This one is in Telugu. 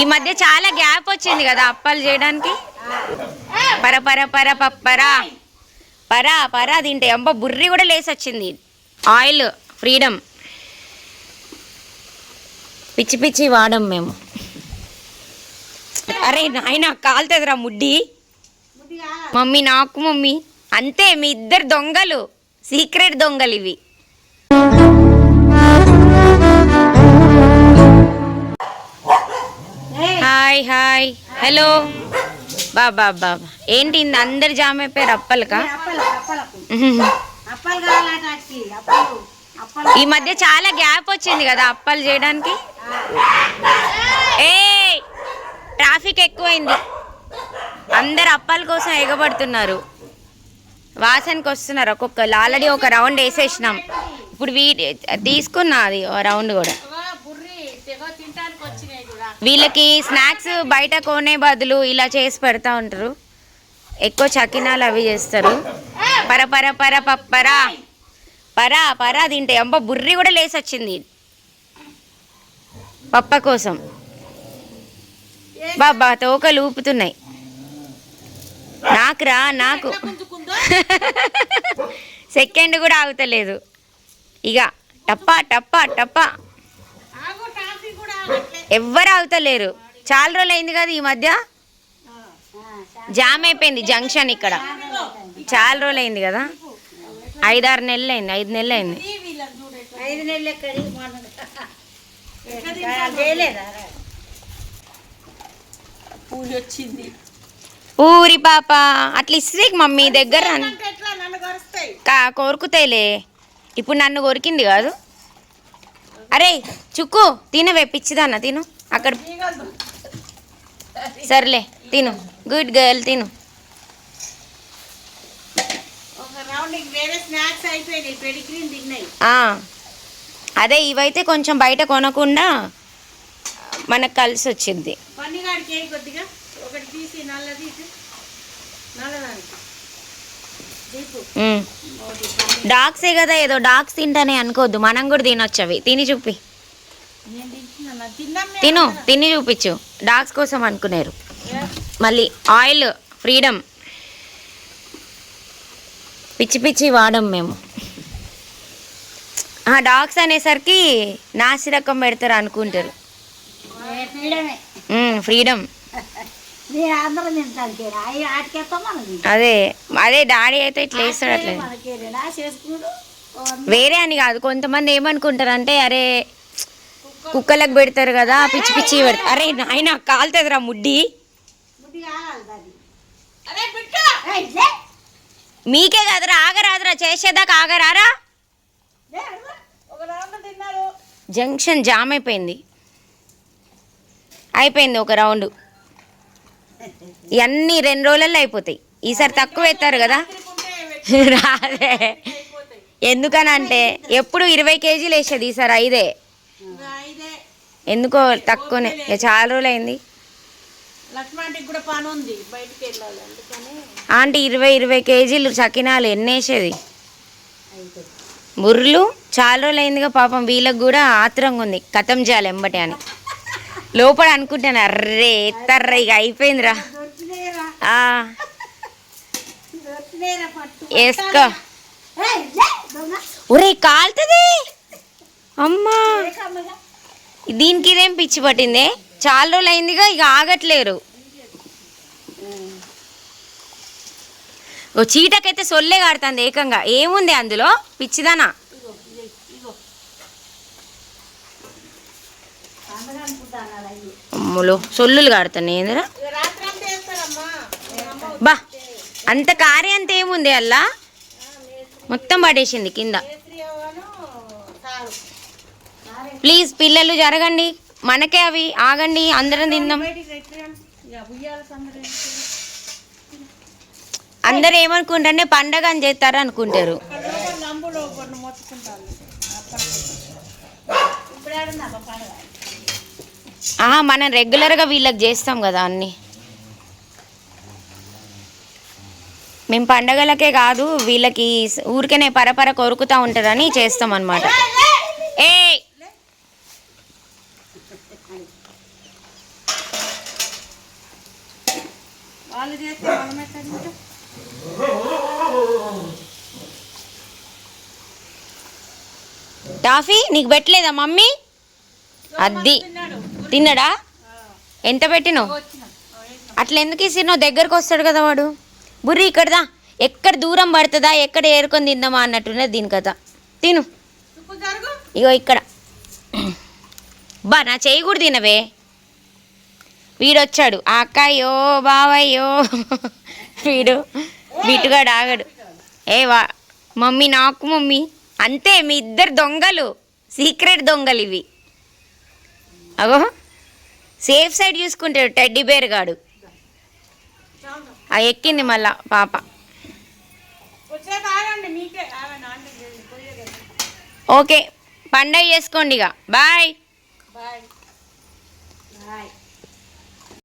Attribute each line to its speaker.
Speaker 1: ఈ మధ్య చాలా గ్యాప్ వచ్చింది కదా అప్పాలు చేయడానికి. పర పర పర పప్పరా పరా. పరా తింటే. అంబ బుర్రి కూడా లేసి వచ్చింది ఆయిల్ ఫ్రీడమ్. పిచ్చి పిచ్చి వాడం మేము. అరే నాయన కాలుతుందిరా ముడ్డి. మమ్మీ నాకు మమ్మీ. అంతే మీ ఇద్దరు దొంగలు. సీక్రెట్ దొంగలు ఇవి. హాయ్ హాయ్ హలో బాబా బాబా ఏంటి ఇంత అందరు జామ అయిపోయారు అప్పలకా? ఈ మధ్య చాలా గ్యాప్ వచ్చింది కదా అప్పాలు చేయడానికి. ఏ ట్రాఫిక్ ఎక్కువైంది. అందరు అప్పాల కోసం ఎగబడుతున్నారు. వాసనకి వస్తున్నారు ఒక్కొక్కరు ఆల్రెడీ ఒక రౌండ్ వేసేసినాం. ఇప్పుడు వీ తీసుకున్నా అది రౌండ్ కూడా. వీళ్ళకి స్నాక్స్ బయట కొనే బదులు ఇలా చేసి పెడతా ఉంటారు. ఎక్కువ చకినాలు అవి చేస్తారు. పర పర పర పప్పరా పరా. పరా తింటే. అంబ బుర్రి కూడా లేసి వచ్చింది పప్ప కోసం. బాబా తోకలు ఊపుతున్నాయి. నాకురా నాకు. సెకండ్ కూడా ఆగుతలేదు. ఇక టప్పా టప్పా టప్పా. ఎవ్వరు ఆగుతలేరు. చాలా రోజులు అయింది కదా ఈ మధ్య? జామ్ అయిపోయింది జంక్షన్ ఇక్కడ. చాలా రోజులు అయింది కదా? ఐదారు నెలలు అయింది ఐదు నెలలు అయింది.
Speaker 2: ఐదు నెలలు
Speaker 3: వచ్చింది.
Speaker 1: ఊరి పాప అట్లా ఇస్తే మమ్మీ దగ్గర కోరుకుతాయిలే. ఇప్పుడు నన్ను కొరికింది కాదు. అరే చుక్కు తినవే పిచ్చిదాన్న తిను. అక్కడ సర్లే తిను. గుడ్ గర్ల్ తిను. అదే ఇవైతే కొంచెం బయట కొనకుండా మనకు కలిసి వచ్చింది. డాగ్సే కదా ఏదో డాగ్స్ తింటానే అనుకోవద్దు. మనం కూడా తినొచ్చు అవి తిని చూపి. తిను తిని చూపించు. డాగ్స్ కోసం అనుకున్నారు మళ్ళీ ఆయిల్ ఫ్రీడమ్. పిచ్చి పిచ్చి వాడం మేము. ఆ డాగ్స్ అనేసరికి నాసి రకం పెడతారు అనుకుంటారు. ఫ్రీడమ్.
Speaker 2: నేను అందరం తింటానికి అవి ఆటికేస్తాం మనకి.
Speaker 1: అదే అదే డాడీ అయితే ఇట్లా వేస్తాడు అట్లా
Speaker 2: మనకి నా చేసుకున్నాడు
Speaker 1: వేరే అని కాదు కొంతమంది ఏమనుకుంటారు అంటే అరే కుక్కలకు పెడతారు కదా పిచ్చి పిచ్చి పెడతారు. అరే ఆయన కాలుతుందిరా ముడ్డి. మీకే కదరా ఆగరాదురా చేసేదాకా ఆగరారా?
Speaker 2: లే, అడుగు.
Speaker 3: ఒక రౌండ్ తిన్నారు.
Speaker 1: జంక్షన్ జామ్ అయిపోయింది. అయిపోయింది ఒక రౌండ్. ఇవన్నీ రెండు రోజులలో అయిపోతాయి. ఈసారి తక్కువ ఎత్తారు కదా? రాదే.
Speaker 3: అయిపోతాయి
Speaker 1: ఎందుకని అంటే ఎప్పుడు ఇరవై కేజీలు వేసేది ఈసారి ఐదే. ఎందుకో తక్కువనే. చాలా రోజులు అయింది ఆంటీ ఇరవై ఇరవై కేజీలు చకినాలు ఎన్ని వేసేది? బుర్రలు చాలా రోజులు అయిందిగా పాపం వీళ్ళకి కూడా ఆత్రంగా ఉంది. కథం చేయాలి ఎంబటి అని. లోపల అనుకుంటాను అర్రే ఎత్తారా ఇక అయిపోయిందిరా. వేసుకో. ఒరే కాలుతుంది. అమ్మా. దీనికి ఇదేం పిచ్చి పట్టింది? చాలా రోజులు అయిందిగా ఇక ఆగట్లేరు. ఓ చీటకైతే సొల్లే కాడుతుంది ఏకంగా. ఏముంది అందులో? పిచ్చిదానా?
Speaker 2: పండగ
Speaker 1: అమ్ములు సొల్లులు కాడుతున్నాయి ఏందిరా
Speaker 3: ఇక రాత్రి అంతా వేస్తారమ్మా అమ్మ
Speaker 1: బా అంత కారే అంత ఏముంది అల్లా? మొత్తం పడేసింది కింద. ప్లీజ్ పిల్లలు జరగండి. మనకే అవి ఆగండి అందరం తిందాం. అందరు ఏమనుకుంటారంటే పండగ అని చేస్తారు అనుకుంటారు. ఆహా మనం రెగ్యులర్గా వీళ్ళకి చేస్తాం కదా అన్నీ. మేము పండగలకే కాదు వీళ్ళకి ఊరికనే పరపర కొరుకుతూ ఉంటారని చేస్తాం అనమాట ఏ టాఫీ నీకు పెట్టలేదా మమ్మీ? అద్ది. తిన్నాడా. ఎంత పెట్టినో అట్లా ఎందుకు ఇసిరినావు? దగ్గరకు వస్తాడు కదా వాడు. బుర్రి ఇక్కడదా? ఎక్కడ దూరం పడుతుందా? ఎక్కడ ఏరుకొని తిందామా అన్నట్టున్నది దీని కథ. తిను. ఇగో ఇక్కడ. బా నా చేయి కూడా తినవే. వీడొచ్చాడు. అక్కయ్యో బావయ్యో. వీడు బిటుగాడు ఆగడు. ఏ వా మమ్మీ నాకు మమ్మీ. అంతే మీ ఇద్దరు దొంగలు. సీక్రెట్ దొంగలు ఇవి అగో. సేఫ్ సైడ్ చూసుకుంటాడు టెడ్డీ బేర్ గాడు. ఆ ఎక్కింది మళ్ళా పాప. ఓకే పండగ చేసుకోండి ఇక. బాయ్.
Speaker 3: బాయ్.
Speaker 2: బాయ్.